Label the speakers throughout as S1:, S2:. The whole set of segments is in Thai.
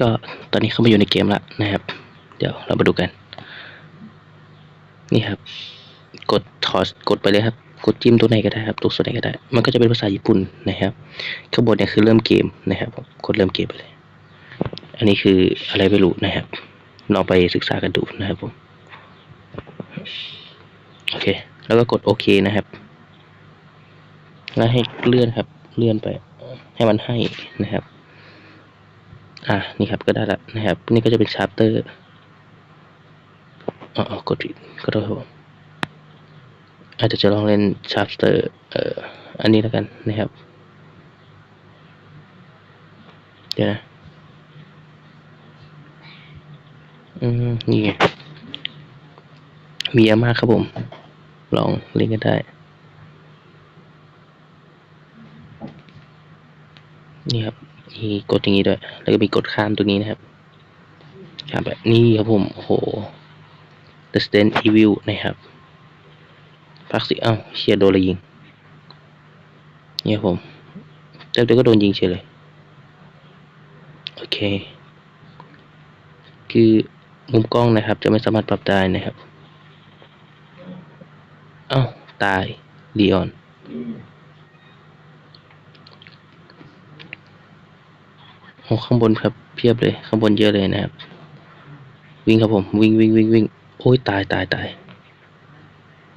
S1: ก็ตอนนี้เข้ามาอยู่ในเกมแล้วนะครับ เดี๋ยวเรามาดูกัน นี่ครับ กดทอสกดไปเลยครับ กดจิ้มตัวไหนก็ได้ครับตัวส่วนไหนก็ได้ มันก็จะเป็นภาษาญี่ปุ่นนะครับข้างบนเนี่ยคือเริ่มเกมนะครับกดเริ่มเกมไปเลย อันนี้คืออะไรไม่รู้นะครับลองไปศึกษากันดูนะครับผมโอเค แล้วก็กดโอเคนะครับ แล้วให้เลื่อนครับ เลื่อนไป ให้มันให้นะครับ อ่านี่ครับก็ได้ละนะครับ นี่ก็จะเป็นชาร์เตอร์อ๋อกดผิดก็ได้ครับผมอาจจะจะลองเล่นชาร์เตอร์เอ่ออันนี้แล้วกันนะครับ เดี๋ยวนะอืมนี่มีเยอะมากครับผม ลองเล่นกันได้ นี่ครับมีกดอย่างนี้ด้วย แล้วก็มีกดข้ามตรงนี้นะครับข้ามไปนี่ครับผมโอ้โห The Stand Evil นะครับพักสิเอ้าเชียร์โดนอะไรยิงนี่ครับผมเจ้าตัวก็โดนยิงเฉยเลยโอเค คือมุมกล้องนะครับ จะไม่สามารถปรับได้นะครับ เอ้า ตายลีออน โอ้ข้างบนครับเพียบเลยข้างบนเยอะเลยนะครับ วิ่งครับผมวิ่งวิ่งวิ่งวิ่งโอ้ยตายตายตาย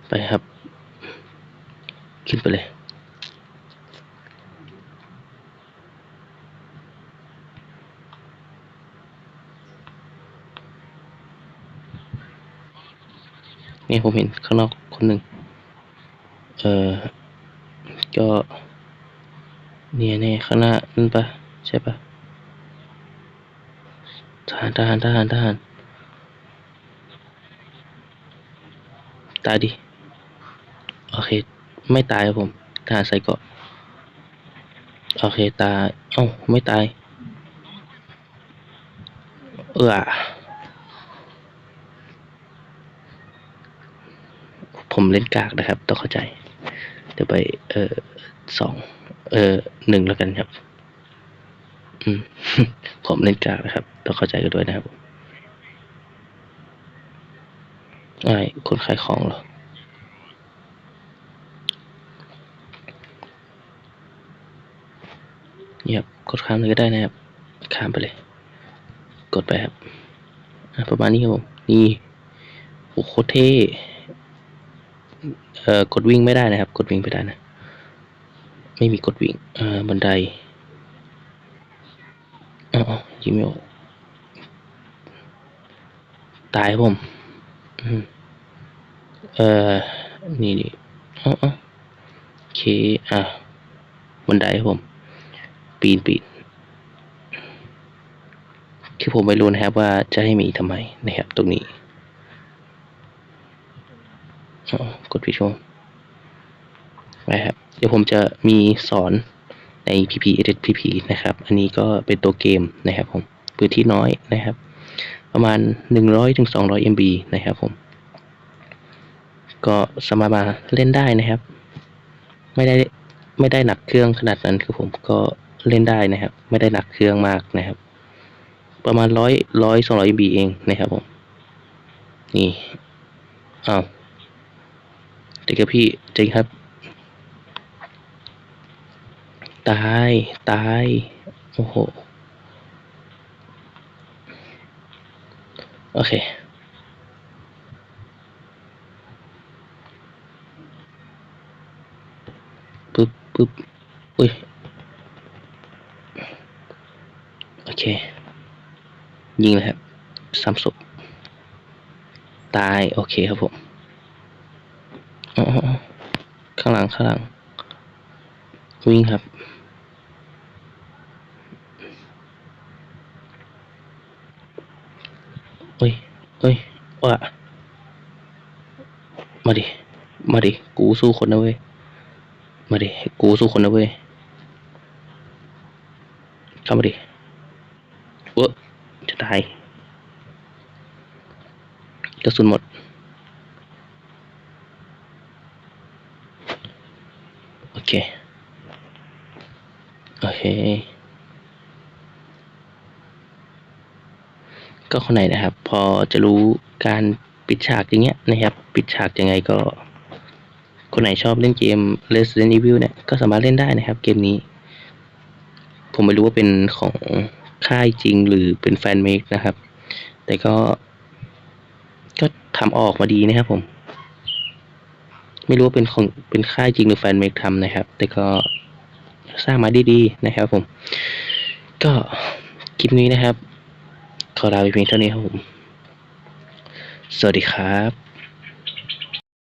S1: ไปครับ ขึ้นไปเลยนี่ผมเห็นข้างนอกคนหนึ่ง เออก็ เนี่ยเนี่ยข้างหน้านั่นปะใช่ปะ ทหารทหารทหารทหารตายดิ โอเค ไม่ตายครับผมทหารใส่เกาะ โอเค ตาย เอ้า ไม่ตาย เออผมเล่นกากนะครับ ต้องเข้าใจ เดี๋ยวไป เออสอง เออหนึ่งแล้วกันครับ ผมเล่นกากนะครับ ต้องเข้าใจกันด้วยนะครับไอ้คนขายของเหรอเงียบกดข้ามเลยก็ได้นะครับ ข้ามไปเลย กดไปครับประมาณนี้ครับผม นี่โอ้โหโคตรเท่เอ่อกดวิ่งไม่ได้นะครับ กดวิ่งไม่ได้นะ ไม่มีกดวิ่งเอ่อบันได อ๋อยิงไม่ออกตายผมอืมเอ่อ นี่นี่อ๋ออ๋อโอเค อะบันไดผม ปีนปีนคือผมไม่รู้นะครับว่าจะให้มีทำไมนะครับตรงนี้กดผิดช่วงไปครับ เดี๋ยวผมจะมีสอน ใน PP Edit PP นะครับ อันนี้ก็เป็นตัวเกมนะครับผม พื้นที่น้อยนะครับ ประมาณ 100ถึง200 MB นะครับผม ก็สามารถมาเล่นได้นะครับ ไม่ได้ไม่ได้หนักเครื่องขนาดนั้นคือผมก็เล่นได้นะครับ ไม่ได้หนักเครื่องมากนะครับ ประมาณร้อยร้อยสองร้อย MB เองนะครับผม นี่อ้าวเด็กกับพี่จริงครับ ตาย ตาย โอ้โห โอเค ปึ๊บปึ๊บอุ้ย โอเค ยิงเลยครับสามศพตาย โอเคครับผมอ๋อข้างหลัง ข้างหลัง วิ่งครับเอ้ยเอ้ยว่ามาดิ มาดิ กูสู้คนนะเว้ย มาดิ กูสู้คนนะเว้ย เข้ามาดิเว้อจะตาย กระสุนหมดโอเค โอเค ก็คนไหนนะครับ พอจะรู้การปิดฉากอย่างเงี้ยนะครับ ปิดฉากยังไงก็ คนไหนชอบเล่นเกม Resident Evil เนี่ย ก็สามารถเล่นได้นะครับ เกมนี้ ผมไม่รู้ว่าเป็นของค่ายจริงหรือเป็นแฟนเมคนะครับ แต่ก็ ก็ทำออกมาดีนะครับผม ไม่รู้ว่าเป็นของเป็นค่ายจริงหรือแฟนเมคทำนะครับ แต่ก็ สร้างมาดีๆนะครับผม ก็คลิปนี้นะครับ ขอลาไปเพียงเท่านี้ครับผม สวัสดีครับ